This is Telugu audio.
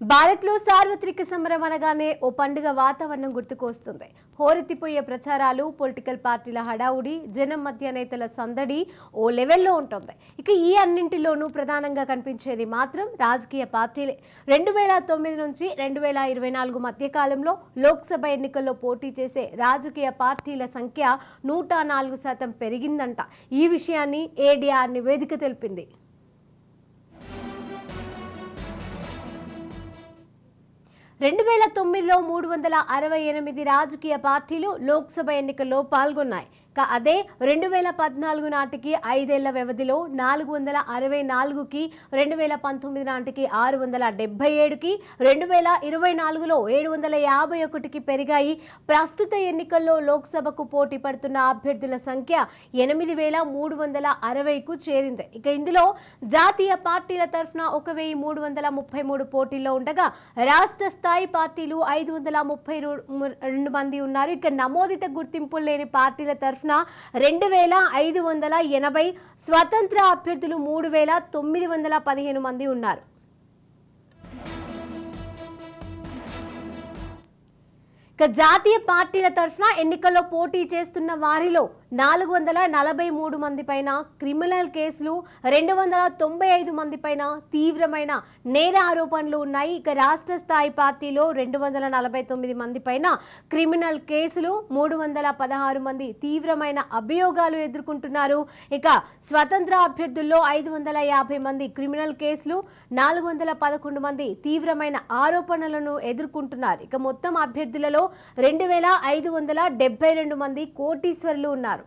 భారత్లో సార్వత్రిక సమరం అనగానే ఓ పండుగ వాతావరణం గుర్తుకొస్తుంది. హోరెత్తిపోయే ప్రచారాలు పొలిటికల్ పార్టీల హడావుడి జనం మధ్య నేతల సందడి ఓ లెవెల్లో ఉంటుంది. ఇక ఈ అన్నింటిలోనూ ప్రధానంగా కనిపించేది మాత్రం రాజకీయ పార్టీలే. రెండు వేల తొమ్మిది నుంచి రెండు వేల ఇరవై నాలుగు మధ్య కాలంలో లోక్సభ ఎన్నికల్లో పోటీ చేసే రాజకీయ పార్టీల సంఖ్య నూట నాలుగు శాతం పెరిగిందంట. ఈ విషయాన్ని ఏడీఆర్ నివేదిక తెలిపింది. రెండు వేల తొమ్మిదిలో మూడు వందల అరవై ఎనిమిది రాజకీయ పార్టీలు లోక్సభ ఎన్నికల్లో పాల్గొన్నాయి. అదే రెండు వేల పద్నాలుగు నాటికి ఐదేళ్ళ వ్యవధిలో నాలుగు వందల అరవై నాలుగుకి రెండు వేల పంతొమ్మిది నాటికి ఆరు వందల డెబ్బై ఏడుకి రెండు వేల ఇరవై నాలుగులో ఏడు వందల యాభై ఒకటికి పెరిగాయి. ప్రస్తుత ఎన్నికల్లో లోక్సభకు పోటీ పడుతున్న అభ్యర్థుల సంఖ్య ఎనిమిది వేల మూడు వందల అరవైకు చేరింది. ఇక ఇందులో జాతీయ పార్టీల తరఫున ఒక వెయ్యి మూడు వందల ముప్పై మూడు పోటీల్లో ఉండగా రాష్ట్ర స్థాయి పార్టీలు ఐదు వందల ముప్పై రెండు మంది ఉన్నారు. ఇక నమోదిత గుర్తింపులు లేని పార్టీల తరఫున రెండు వేల ఐదు వందల ఎనభై స్వతంత్ర అభ్యర్థులు మూడు వేల తొమ్మిది వందల పదిహేను మంది ఉన్నారు. ఇక జాతీయ పార్టీల తరఫున ఎన్నికల్లో పోటీ చేస్తున్న వారిలో నాలుగు వందల నలభై మూడు మంది పైన క్రిమినల్ కేసులు రెండు వందల తొంభై ఐదు మంది పైన తీవ్రమైన నేర ఆరోపణలు ఉన్నాయి. ఇక రాష్ట్ర స్థాయి పార్టీలో రెండు వందల నలభై తొమ్మిది మంది పైన క్రిమినల్ కేసులు మూడు వందల పదహారు మంది తీవ్రమైన అభియోగాలు ఎదుర్కొంటున్నారు. ఇక స్వతంత్ర అభ్యర్థుల్లో ఐదు వందల యాభై మంది క్రిమినల్ కేసులు నాలుగు వందల పదకొండు మంది తీవ్రమైన ఆరోపణలను ఎదుర్కొంటున్నారు. ఇక మొత్తం అభ్యర్థులలో రెండు వేల ఐదు వందల డెబ్బై రెండు మంది కోటీశ్వరులు ఉన్నారు.